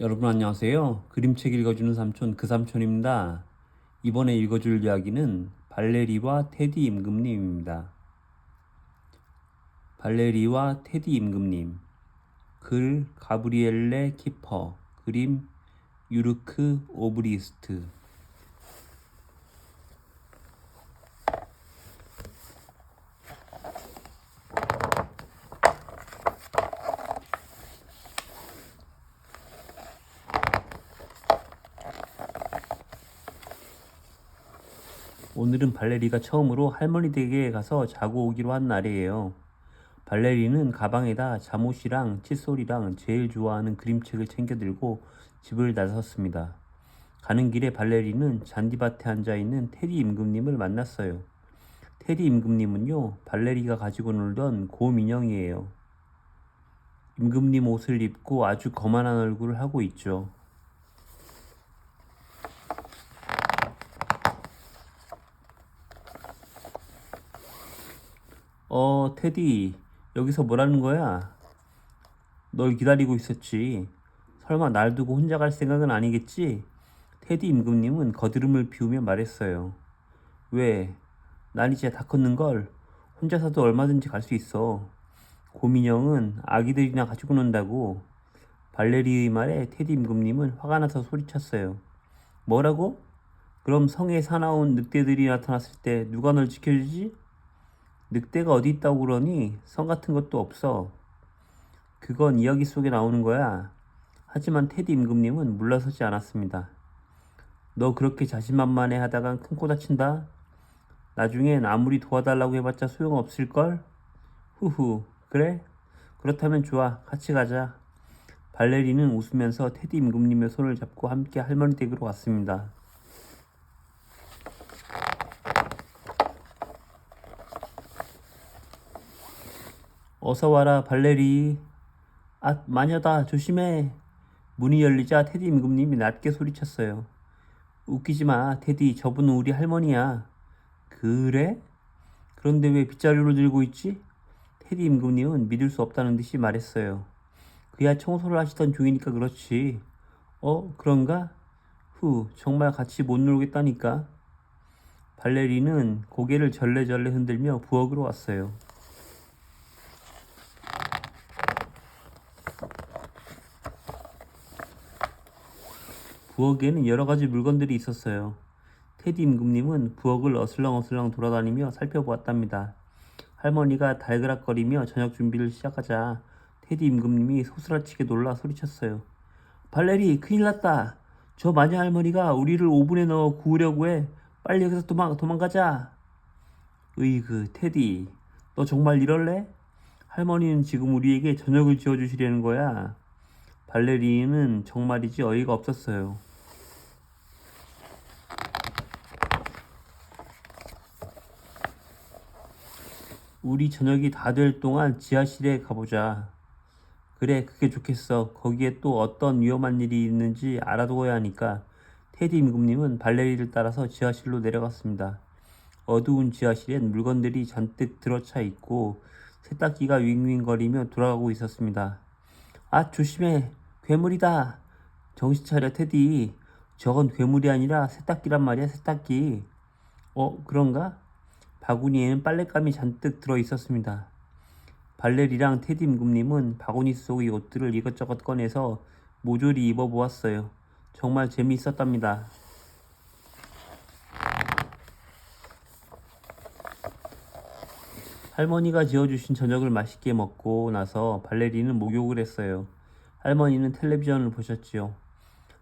여러분 안녕하세요. 그림책 읽어주는 삼촌 그 삼촌입니다. 이번에 읽어줄 이야기는 발레리와 테디 임금님입니다. 발레리와 테디 임금님 글 가브리엘레 키퍼 그림 유르크 오브리스트 오늘은 발레리가 처음으로 할머니 댁에 가서 자고 오기로 한 날이에요. 발레리는 가방에다 잠옷이랑 칫솔이랑 제일 좋아하는 그림책을 챙겨 들고 집을 나섰습니다. 가는 길에 발레리는 잔디밭에 앉아 있는 테디 임금님을 만났어요. 테디 임금님은요, 발레리가 가지고 놀던 곰 인형이에요. 임금님 옷을 입고 아주 거만한 얼굴을 하고 있죠. 어, 테디, 여기서 뭐라는 거야? 널 기다리고 있었지. 설마 날 두고 혼자 갈 생각은 아니겠지? 테디 임금님은 거드름을 피우며 말했어요. 왜? 난 이제 다 컸는걸. 혼자서도 얼마든지 갈 수 있어. 고민형은 아기들이나 가지고 논다고. 발레리의 말에 테디 임금님은 화가 나서 소리쳤어요. 뭐라고? 그럼 성에 사나운 늑대들이 나타났을 때 누가 널 지켜주지? 늑대가 어디 있다고 그러니 성 같은 것도 없어. 그건 이야기 속에 나오는 거야. 하지만 테디 임금님은 물러서지 않았습니다. 너 그렇게 자신만만해 하다간 큰 코 다친다. 나중엔 아무리 도와달라고 해봤자 소용없을걸? 후후, 그래? 그렇다면 좋아. 같이 가자. 발레리는 웃으면서 테디 임금님의 손을 잡고 함께 할머니 댁으로 갔습니다. 어서 와라 발레리. 아 마녀다 조심해. 문이 열리자 테디 임금님이 낮게 소리쳤어요. 웃기지 마 테디 저분은 우리 할머니야. 그래? 그런데 왜 빗자루를 들고 있지? 테디 임금님은 믿을 수 없다는 듯이 말했어요. 그야 청소를 하시던 중이니까 그렇지. 어 그런가? 후 정말 같이 못 놀겠다니까. 발레리는 고개를 절레절레 흔들며 부엌으로 왔어요. 부엌에는 여러 가지 물건들이 있었어요. 테디 임금님은 부엌을 어슬렁어슬렁 돌아다니며 살펴보았답니다. 할머니가 달그락거리며 저녁 준비를 시작하자 테디 임금님이 소스라치게 놀라 소리쳤어요. 발레리 큰일 났다. 저 마녀 할머니가 우리를 오븐에 넣어 구우려고 해. 빨리 여기서 도망, 도망가자. 으이그 테디 너 정말 이럴래? 할머니는 지금 우리에게 저녁을 지어주시려는 거야. 발레리는 정말이지 어이가 없었어요. 우리 저녁이 다 될 동안 지하실에 가보자. 그래, 그게 좋겠어. 거기에 또 어떤 위험한 일이 있는지 알아둬야 하니까. 테디 임금님은 발레리를 따라서 지하실로 내려갔습니다. 어두운 지하실엔 물건들이 잔뜩 들어차 있고 세탁기가 윙윙거리며 돌아가고 있었습니다. 아, 조심해. 괴물이다. 정신 차려, 테디. 저건 괴물이 아니라 세탁기란 말이야, 세탁기. 어, 그런가? 바구니에는 빨랫감이 잔뜩 들어 있었습니다. 발레리랑 테디 임금님은 바구니 속의 옷들을 이것저것 꺼내서 모조리 입어보았어요. 정말 재미있었답니다. 할머니가 지어주신 저녁을 맛있게 먹고 나서 발레리는 목욕을 했어요. 할머니는 텔레비전을 보셨지요.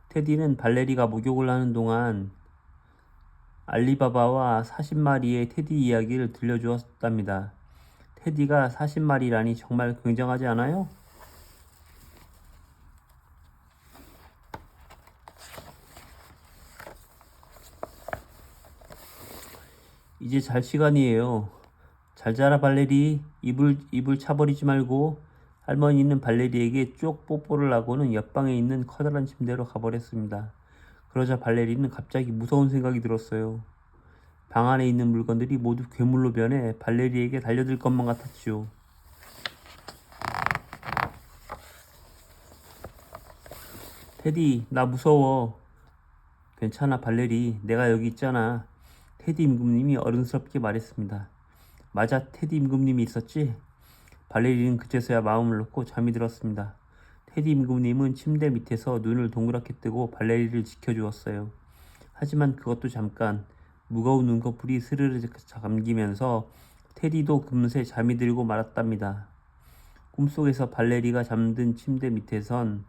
테디는 발레리가 목욕을 하는 동안 알리바바와 40마리의 테디 이야기를 들려주었답니다. 테디가 40마리라니 정말 굉장하지 않아요? 이제 잘 시간이에요. 잘 자라 발레리. 입을 입을 차버리지 말고 할머니는 발레리에게 쪽 뽀뽀를 하고는 옆방에 있는 커다란 침대로 가버렸습니다. 그러자 발레리는 갑자기 무서운 생각이 들었어요. 방 안에 있는 물건들이 모두 괴물로 변해 발레리에게 달려들 것만 같았지요. 테디, 나 무서워. 괜찮아, 발레리. 내가 여기 있잖아. 테디 임금님이 어른스럽게 말했습니다. 맞아, 테디 임금님이 있었지? 발레리는 그제서야 마음을 놓고 잠이 들었습니다. 테디 임금님은 침대 밑에서 눈을 동그랗게 뜨고 발레리를 지켜주었어요. 하지만 그것도 잠깐 무거운 눈꺼풀이 스르르 잠기면서 테디도 금세 잠이 들고 말았답니다. 꿈속에서 발레리가 잠든 침대 밑에선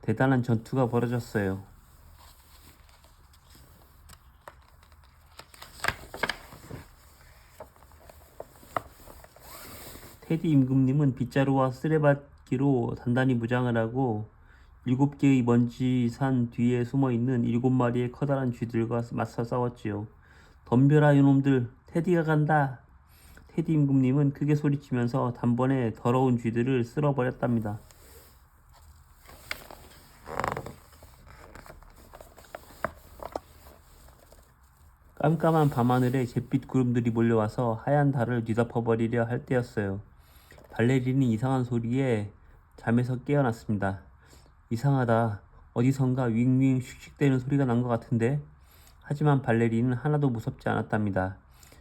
대단한 전투가 벌어졌어요. 테디 임금님은 빗자루와 쓰레받기로 단단히 무장을 하고 일곱 개의 먼지 산 뒤에 숨어 있는 일곱 마리의 커다란 쥐들과 맞서 싸웠지요. 덤벼라 이놈들, 테디가 간다. 테디 임금님은 크게 소리치면서 단번에 더러운 쥐들을 쓸어버렸답니다. 깜깜한 밤하늘에 잿빛 구름들이 몰려와서 하얀 달을 뒤덮어버리려 할 때였어요. 발레리는 이상한 소리에 잠에서 깨어났습니다. 이상하다. 어디선가 윙윙 슉슉대는 소리가 난 것 같은데? 하지만 발레리는 하나도 무섭지 않았답니다.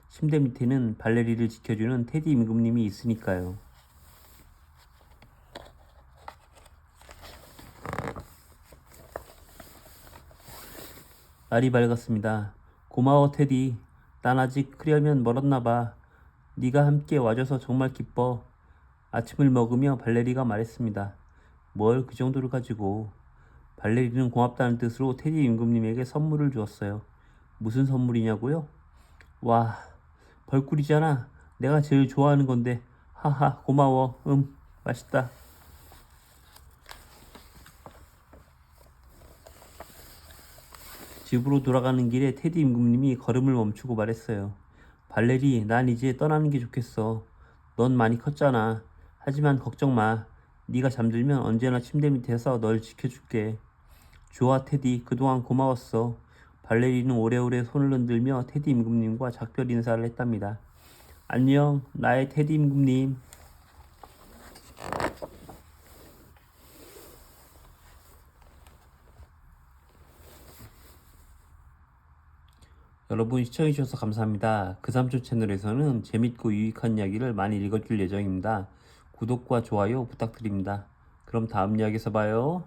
침대 밑에는 발레리를 지켜주는 테디 임금님이 있으니까요. 날이 밝았습니다. 고마워 테디. 난 아직 크려면 멀었나 봐. 네가 함께 와줘서 정말 기뻐. 아침을 먹으며 발레리가 말했습니다. 뭘 그 정도를 가지고. 발레리는 고맙다는 뜻으로 테디 임금님에게 선물을 주었어요. 무슨 선물이냐고요? 와, 벌꿀이잖아. 내가 제일 좋아하는 건데. 하하, 고마워. 음, 맛있다. 집으로 돌아가는 길에 테디 임금님이 걸음을 멈추고 말했어요. 발레리, 난 이제 떠나는 게 좋겠어. 넌 많이 컸잖아. 하지만 걱정 마. 네가 잠들면 언제나 침대 밑에서 널 지켜줄게. 좋아, 테디. 그동안 고마웠어. 발레리는 오래오래 손을 흔들며 테디 임금님과 작별 인사를 했답니다. 안녕, 나의 테디 임금님. 여러분 시청해주셔서 감사합니다. 그 삼촌 채널에서는 재밌고 유익한 이야기를 많이 읽어줄 예정입니다. 구독과 좋아요 부탁드립니다. 그럼 다음 이야기에서 봐요.